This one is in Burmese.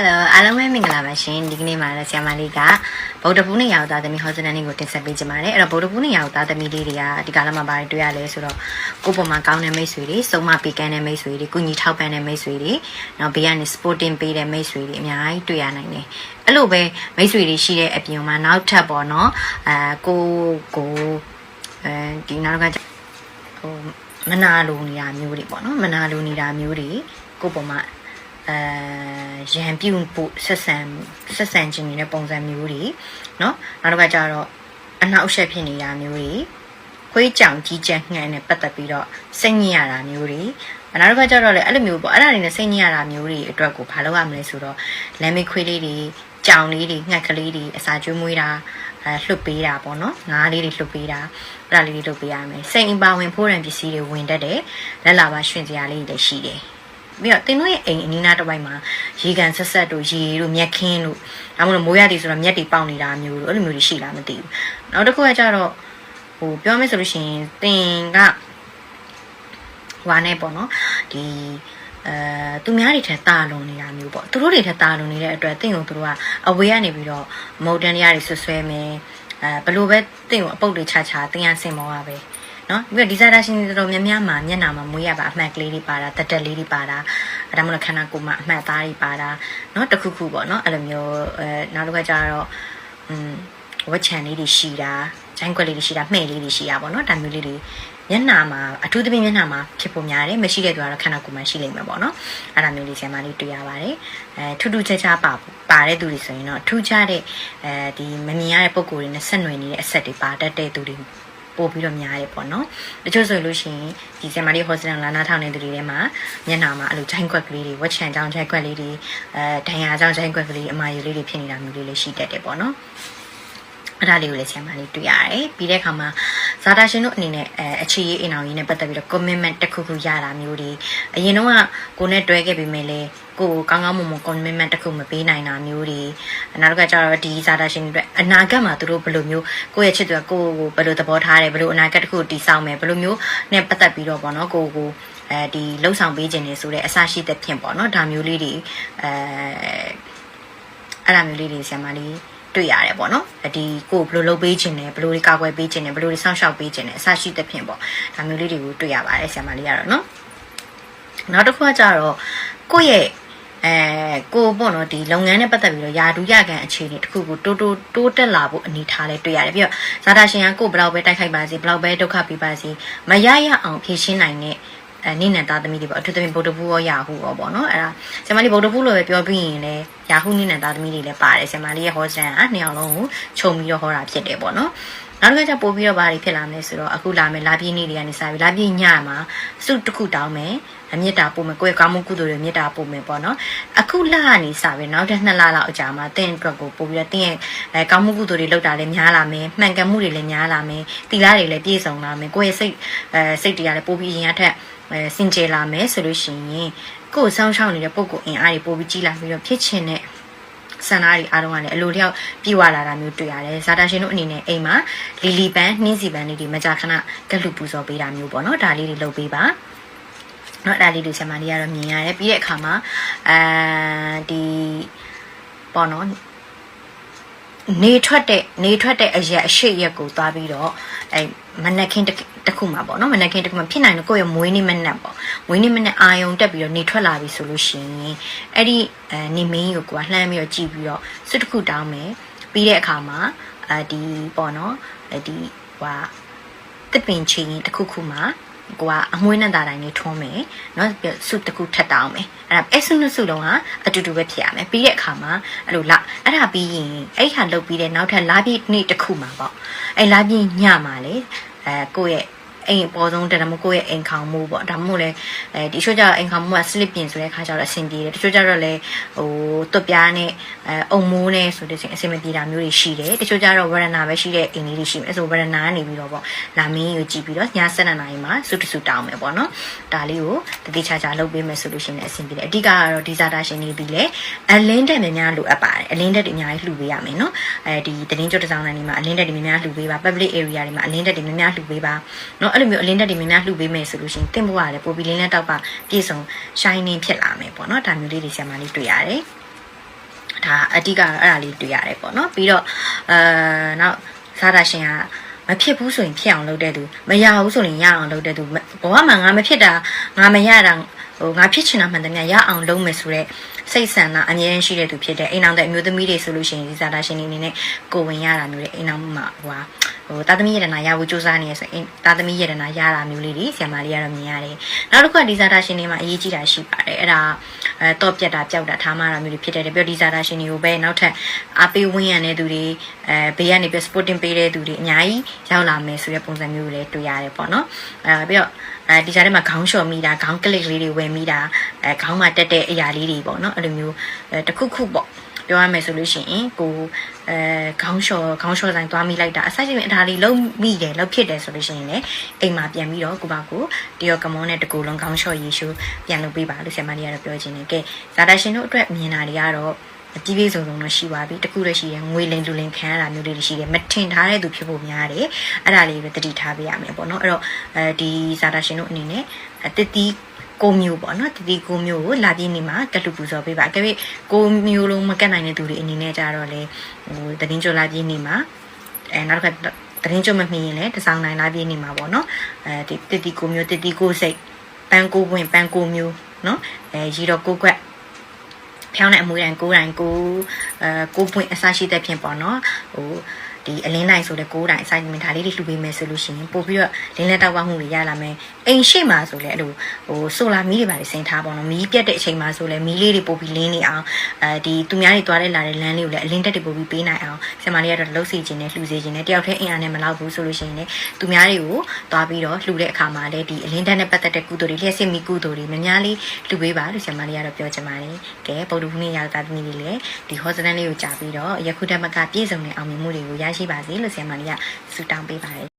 Hello အားလုံးပဲမင်္ဂလာပါရှင်ဒီကနေ့မှာလည်းဆရာမလေးကဗုဒ္ဓဘုနေ့ရောက်သားသမီးဟောစတန်လေးကိုတင်ဆက်ပေးကြပါတယ်အဲ့တော့ဗုဒ္ဓဘုနေ့ရောက်သားသမီးလေးတွေကဒီကာလမှာဘာတွေတွေ့ရလဲဆိုတော့ကိုယ့်ပေါ်မှာကောင်းတဲ့မိတ်ဆွေတွေစုံမပေးကမ်းတဲ့မိတ်ဆွေတွေကုညီထောက်ပံ့တဲ့မိတ်ဆွေတွေနောက်ဘေးကနေ sporting ပေးတဲ့မိတ်ဆွေတွေအများကြီးတွေ့ရနိုင်တယ်အဲ့လိုပဲမိတ်ဆွေတွေရှိတဲ့အပြင်မှာနောက်ထပ်ပေါ့နော်အဲကိုကိုအဲဒီနောက်ကဟိုမနာလိုနေတာမျိုးတွေပေါ့နော်မနာလိုနေတာမျိုးတွေကိုယ့်ပေါ်မှာ အဲရန်ပြုတ်ဖို့ဆက်ဆံဆက်ဆံခြင်းနေတဲ့ပုံစံမျိုးတွေเนาะနောက်တစ်ခါကျတော့အနောက်အရှက်ဖြစ်နေတာမျိုးတွေခွေးကြောင်ကြီးကြက်ငှမ်းနဲ့ပတ်သက်ပြီးတော့စိတ်ညစ်ရတာမျိုးတွေနောက်တစ်ခါကျတော့လေအဲ့လိုမျိုးပေါ့အဲ့ဒါတွေနဲ့စိတ်ညစ်ရတာမျိုးတွေအတွက်ကိုဘာလုပ်ရမလဲဆိုတော့လမ်းမေးခွေးလေးတွေကြောင်လေးတွေငှက်ကလေးတွေအစာကျွေးမွေးတာအဲလှုပ်ပေးတာပေါ့နော်ငါးလေးတွေလှုပ်ပေးတာအဲ့ဒါလေးတွေလှုပ်ပေးရမယ်စိတ်အပါဝင်ဖိုးရန်ပစ္စည်းတွေဝင်တတ်တယ်လက်လာပါရှင်စရာလေးတွေလည်းရှိတယ် ပြီးတော့တင်တို့ရဲ့အိမ်အနီးနားတစ်ပိုင်းမှာရေကန်ဆက်ဆက်တို့ရေတို့မြက်ခင်းတို့ဒါမှမဟုတ်မိုးရည်ဆိုတော့မြက်တွေပေါက်နေတာမျိုးတို့အဲ့လိုမျိုးတွေရှိလားမသိဘူးနောက်တစ်ခုကကျတော့ဟိုပြောမယ်ဆိုလို့ရှိရင်တင်ကဟွာနေပေါ့နော်ဒီအဲသူများတွေထက်တာလွန်နေတာမျိုးပေါ့သူတို့တွေထက်တာလွန်နေတဲ့အတွက်တင့်ကိုသူတို့ကအဝေးကနေပြီးတော့မော်ဒန်တရားတွေဆွဆွဲမယ်အဲဘလို့ပဲတင့်ကိုအပုတ်တွေချချတင်ရစင်မောရပဲ နော်ပြီးတော့ဒီဇာတာရှင်တွေတော်တော်များများမှာမျက်နှာမှာမွေးရပါအမှတ်ကလေးတွေပါတာတက်တက်လေးတွေပါတာအဲဒါမှမဟုတ်ခန္ဓာကိုယ်မှာအမှတ်သားတွေပါတာနော်တခုခုပေါ့နော်အဲ့လိုမျိုးအဲနောက်တစ်ခါကျတော့อืมဝက်ချန်လေးတွေရှိတာဂျိုင်းကွက်လေးတွေရှိတာမှဲ့လေးတွေရှိတာပေါ့နော်ဒါမျိုးလေးတွေမျက်နှာမှာအထူးသဖြင့်မျက်နှာမှာဖြစ်ဖို့များတယ်မရှိတဲ့သူကတော့ခန္ဓာကိုယ်မှာရှိလိမ့်မယ်ပေါ့နော်အဲ့ဒါမျိုးလေးဆရာမလေးတွေ့ရပါတယ်အဲထူးထူးခြားခြားပါပါတဲ့သူတွေဆိုရင်တော့ထူးခြားတဲ့အဲဒီမမြင်ရတဲ့ပုံကိုယ်တွေနဲ့ဆက်နွယ်နေတဲ့အဆက်တွေပါတတ်တဲ့သူတွေ ပို့ပြီးတော့များရဲပေါ့နော်တချို့ဆိုလို့ရှိရင်ဒီဆင်မာလေးဟောစတန်လာနာထောင်နေတဲ့သူတွေထဲမှာမျက်နှာမှာအဲ့လိုဂျိုင်းကွက်ကလေးတွေဝက်ချန်ကြောင်ဂျိုင်းကွက်လေးတွေအဲဒဏ်ရာကြောင်ဂျိုင်းကွက်ကလေးအမာယူလေးတွေဖြစ်နေတာမျိုးလေးလည်းရှိတတ်တယ်ပေါ့နော်အဲ့ဒါလေးကိုလည်းဆရာမလေးတွေ့ရတယ်ပြီးတဲ့အခါမှာဇာတာရှင်တို့အနေနဲ့အဲအခြေရေးအိမ်အောင်ရေးနဲ့ပတ်သက်ပြီးတော့ commitment တစ်ခုခုရတာမျိုးတွေအရင်တော့ကကိုနဲ့တွဲခဲ့ပြီးမယ်လေ ကိုကောင်းကောင်းမွန်မွန် commitment တစ်ခုမပေးနိုင်တာမျိုးတွေနောက်တစ်ခါကျတော့ဒီဇာတာရှင်တွေအနာဂတ်မှာသူတို့ဘယ်လိုမျိုးကိုယ့်ရဲ့ချစ်သူကကိုယ်ကိုဘယ်လိုသဘောထားတယ်ဘယ်လိုအနာဂတ်တစ်ခုတည်ဆောက်မယ်ဘယ်လိုမျိုးနဲ့ပတ်သက်ပြီးတော့ပေါ့နော်ကိုကိုအဲဒီလှုပ်ဆောင်ပေးခြင်းနေဆိုတဲ့အစရှိတဲ့ဖြင့်ပေါ့နော်ဒါမျိုးလေးတွေအဲအဲ့ဒါမျိုးလေးတွေဆရာမလေးတွေ့ရတယ်ပေါ့နော်ဒီကိုဘယ်လိုလုပ်ပေးခြင်းလဲဘယ်လိုကာကွယ်ပေးခြင်းလဲဘယ်လိုစောင့်ရှောက်ပေးခြင်းလဲအစရှိတဲ့ဖြင့်ပေါ့ဒါမျိုးလေးတွေကိုတွေ့ရပါတယ်ဆရာမလေးကတော့နော်နောက်တစ်ခုကကြတော့ကိုယ့်ရဲ့ အဲကိုပေါ့နော်ဒီလုပ်ငန်းနဲ့ပတ်သက်ပြီးတော့ယာဒူးရကန်အခြေအနေတစ်ခုကိုတိုးတိုးတိုးတက်လာဖို့အနေထားလဲတွေ့ရတယ်ပြီးတော့ဇာတာရှင်ကကိုဘလောက်ပဲတိုက်ခိုက်ပါစေဘလောက်ပဲဒုက္ခပေးပါစေမရရအောင်ဖြေရှင်းနိုင်တဲ့အဲနိနန်သားသမီးတွေပေါ့အထူးသဖြင့်ဗုဒ္ဓဘုရောယာဟုရောပေါ့နော်အဲ့ဒါဆရာမလေးဗုဒ္ဓဘုလို့ပဲပြောပြီးရင်လည်းယာဟုနိနန်သားသမီးတွေလည်းပါတယ်ဆရာမလေးရဲ့ဟောစတန်ကနှစ်ယောက်လုံးကိုခြုံပြီးတော့ဟောတာဖြစ်တယ်ပေါ့နော် နောက်တစ်ခါကျပို့ပြီးတော့ဘာတွေဖြစ်လာမလဲဆိုတော့အခုလာမယ်လာပြည့်နေ့တွေကနေစပြီးလာပြည့်ညမှာစုတစ်ခုတောင်းမယ်အမြတ်တာပို့မယ်ကိုယ့်ရဲ့ကောင်းမှုကုသိုလ်တွေမြတ်တာပို့မယ်ပေါ့နော်အခုလကနေစပြီးနောက်တဲ့နှစ်လလောက်အကြာမှာတင့်အတွက်ကိုပို့ပြီးတော့တင့်ရဲ့အဲကောင်းမှုကုသိုလ်တွေလုပ်တာလည်းများလာမယ်မှန်ကန်မှုတွေလည်းများလာမယ်တီလာတွေလည်းပြည့်စုံလာမယ်ကိုယ့်ရဲ့စိတ်အဲစိတ်တရားလည်းပို့ပြီးရင်ရထက်အဲစင်ကြယ်လာမယ်ဆိုလို့ရှိရင်ကိုယ်ဆောင်းရှောင်းနေတဲ့ပုံကိုအင်အားတွေပို့ပြီးကြီးလာပြီးတော့ဖြစ်ချင်တဲ့ ဆန္ဒတွေအားလုံးကလည်းအလိုလျောက်ပြည့်ဝလာတာမျိုးတွေ့ရတယ်ဇာတာရှင်တို့အနေနဲ့အိမ်မှာလီလီပန်းနှင်းစီပန်းလေးတွေမကြာခဏကလူပူဇော်ပေးတာမျိုးပေါ့နော်ဒါလေးတွေလုပ်ပေးပါနော်ဒါလေးတွေဆရာမကြီးကတော့မြင်ရတယ်ပြီးတဲ့အခါမှာအာဒီပေါ့နော် နေထွက်တဲ့နေထွက်တဲ့အရက်အရှိရက်ကိုသွားပြီးတော့အဲမနက်ခင်းတစ်ခုမှာပေါ့နော်မနက်ခင်းတစ်ခုမှာဖြစ်နိုင်လို့ကိုယ့်ရဲ့မွေးနေ့မနက်ပေါ့မွေးနေ့မနက်အာယုံတက်ပြီးတော့နေထွက်လာပြီဆိုလို့ရှိရင်အဲ့ဒီအဲနေမင်းကိုကိုကလှမ်းပြီးတော့ကြည့်ပြီးတော့စွတ်တစ်ခုတောင်းမယ်ပြီးတဲ့အခါမှာအဲဒီပေါ့နော်ဒီဟိုတစ်ပင်ချင်းတစ်ခုခုမှာ ကိုကအမွှေးနဲ့တာတိုင်းလေးထွန်းမယ်နော်စုတစ်ခုထပ်တောင်းမယ်အဲ့ဒါအဲ့စုနှစ်စုလုံးကအတူတူပဲဖြစ်ရမယ်ပြီးတဲ့အခါမှာအဲ့လိုလအဲ့ဒါပြီးရင်အဲ့ဟာလုတ်ပြီးတဲ့နောက်ထပ်လာပြည့်နေ့တစ်ခုမှာပေါ့အဲ့လာပြည့်ညမှာလေအဲကိုယ့်ရဲ့ အိမ်အပေါ်ဆုံးတက်တယ်မကိုယ့်ရဲ့အိမ်ခေါင်မှုပေါ့ဒါမှမဟုတ်လေအဲဒီချို့ကျတော့အိမ်ခေါင်မှုက slip ပြင်ဆိုတဲ့ခါကျတော့အဆင်ပြေတယ်တချို့ကျတော့လေဟိုတွတ်ပြားနဲ့အဲအုံမိုးနဲ့ဆိုတဲ့ချင်းအဆင်မပြေတာမျိုးတွေရှိတယ်တချို့ကျတော့ဝရဏပဲရှိတဲ့အိမ်လေးတွေရှိမယ်ဆိုဝရဏကနေပြီးတော့ပေါ့လာမင်းကိုကြည့်ပြီးတော့ည7နာရီမှာစုတစုတောင်းမယ်ပေါ့နော်ဒါလေးကိုတတိချာချာလုပ်ပေးမယ်ဆိုလို့ရှိရင်အဆင်ပြေတယ်အဓိကကတော့ဒီဇာတာရှင်တွေပြီးလေအလင်းတက်များများလိုအပ်ပါတယ်အလင်းတက်တွေအများကြီးလှူပေးရမယ်နော်အဲဒီတင်းကျွတ်တစောင်းတိုင်းတွေမှာအလင်းတက်တွေများများလှူပေးပါ public area တွေမှာအလင်းတက်တွေများများလှူပေးပါနော်အဲ့လိုမျိုးအလင်းတက်တွေများများလှူပေးမယ်ဆိုလို့ရှိရင်တင့်ဘဝကလည်းပိုပြီးလင်းလက်တောက်ပါပြည့်စုံ shining ဖြစ်လာမယ်ပေါ့နော်ဒါမျိုးလေးတွေဆရာမလေးတွေ့ရတယ်ဒါအတိကတော့အဲ့ဒါလေးတွေ့ရတယ်ပေါ့နော်ပြီးတော့အဲနောက်စားတာရှင်ကမဖြစ်ဘူးဆိုရင်ဖြစ်အောင်လုပ်တဲ့သူမရဘူးဆိုရင်ရအောင်လုပ်တဲ့သူဘဝမှာငါမဖြစ်တာငါမရတာ ဟိုငါဖြစ်ချင်တာမှန်တယ်များရအောင်လုပ်မယ်ဆိုတော့စိတ်ဆန္ဒအမြဲတမ်းရှိတဲ့သူဖြစ်တဲ့အိမ်အောင်တဲ့အမျိုးသမီးတွေဆိုလို့ရှိရင်ဒီစားတာရှင်တွေအနေနဲ့ကိုဝင်ရတာမျိုးတွေအိမ်အောင်မှာဟိုဟာဟိုတာသမီရတနာရဖို့စူးစမ်းနေရဆိုရင်တာသမီရတနာရတာမျိုးလေးတွေဆရာမလေးကတော့မြင်ရတယ်နောက်တစ်ခုကဒီစားတာရှင်တွေမှာအရေးကြီးတာရှိပါတယ်အဲ့ဒါ အဲတော့ပြက်တာကြောက်တာထားမှတာမျိုးတွေဖြစ်တယ်ပြောဒီစားတာရှင်တွေကိုပဲနောက်ထပ်အားပေးဝင်းရတဲ့သူတွေအဲဘေးကနေပြ supporting ပေးတဲ့သူတွေအများကြီးရောက်လာမယ်ဆိုတဲ့ပုံစံမျိုးတွေလည်းတွေ့ရတယ်ပေါ့နော်အဲပြီးတော့အဲဒီကြားထဲမှာခေါင်းလျှော်မိတာခေါင်းကလစ်လေးတွေဝယ်မိတာအဲခေါင်းမှာတက်တဲ့အရာလေးတွေပေါ့နော်အဲ့လိုမျိုးအဲတစ်ခုခုပေါ့ ပြောရမယ်ဆိုလို့ရှိရင်ကိုအဲခေါင်းလျှော်ခေါင်းလျှော်ဆိုင်သွားမိလိုက်တာအဆက်ရှင်အထာလေးလုံးမိတယ်လုံးဖြစ်တယ်ဆိုလို့ရှိရင်လည်းအိမ်မှာပြန်ပြီးတော့ကိုပါကိုတရောကမောနဲ့တကူလုံးခေါင်းလျှော်ရေရှုပြန်လုပ်ပေးပါလို့ဆရာမကြီးကတော့ပြောချင်တယ်ကဲဇာတာရှင်တို့အတွက်မြင်တာတွေကတော့ပြည့်ပြည့်စုံစုံတော့ရှိပါပြီတခုလည်းရှိတယ်ငွေလင်လူလင်ခံရတာမျိုးလေးတွေရှိတယ်မထင်ထားတဲ့သူဖြစ်ဖို့များတယ်အဲ့ဒါလေးပဲတတိထားပေးရမယ်ပေါ့နော်အဲ့တော့အဲဒီဇာတာရှင်တို့အနေနဲ့တတိ ကိုမျိုးပေါ့နော်တတိကိုမျိုးကိုလာပြင်းနေမှာကလူပူဇော်ပေးပါအကယ်၍ကိုမျိုးလုံးမကတ်နိုင်တဲ့သူတွေအနေနဲ့ကြတော့လေဟိုတရင်ကြလာပြင်းနေမှာအဲနောက်တစ်ခါတရင်ကြမမီရင်လည်းတစောင်းနိုင်လာပြင်းနေမှာပေါ့နော်အဲဒီတတိကိုမျိုးတတိကိုစိတ်ပန်းကိုဝင်ပန်းကိုမျိုးနော်အဲရီတော့ကိုကွက်ဖြောင်းတဲ့အမွေတိုင်းကိုတိုင်းကိုအဲကိုပွင့်အစရှိတဲ့ဖြင့်ပေါ့နော်ဟို ဒီအလင်းတိုင်းဆိုတဲ့ကိုးတိုင်းအဆိုင်မင်ဒါလေးတွေလှူပေးမယ်ဆိုလို့ရှိရင်ပို့ပြီးတော့လင်းလက်တောက်ပမှုတွေရလာမယ်အိမ်ရှိမှာဆိုလဲအဲ့လိုဟိုဆိုလာမီးတွေပါလေစင်ထားပေါ့နော်မီးပြတ်တဲ့အချိန်မှာဆိုလဲမီးလေးတွေပို့ပြီးလင်းနေအောင်အဲဒီသူများတွေသွားတဲ့လာတဲ့လမ်းလေးကိုလည်းအလင်းတက်တွေပို့ပြီးပေးနိုင်အောင်ဆင်မလေးကတော့လှုပ်စီခြင်းနဲ့လှူစီခြင်းနဲ့တယောက်တည်းအင်အားနဲ့မလောက်ဘူးဆိုလို့ရှိရင်လည်းသူများတွေကိုသွားပြီးတော့လှူတဲ့အခါမှာလည်းဒီအလင်းတက်နဲ့ပတ်သက်တဲ့ကုသိုလ်တွေလျှက်စစ်မီကုသိုလ်တွေများများလေးလှူပေးပါလို့ဆင်မလေးကတော့ပြောချင်ပါတယ်ကဲဗုဒ္ဓဘုရားရောက်တာသမီးလေးလည်းဒီဟောစတန်လေးကိုကြာပြီးတော့ယခုတမကပြည့်စုံတဲ့အောင်မြင်မှုတွေကိုရရှိပါစေလို့ဆင်မလေးကဆုတောင်းပေးပါတယ်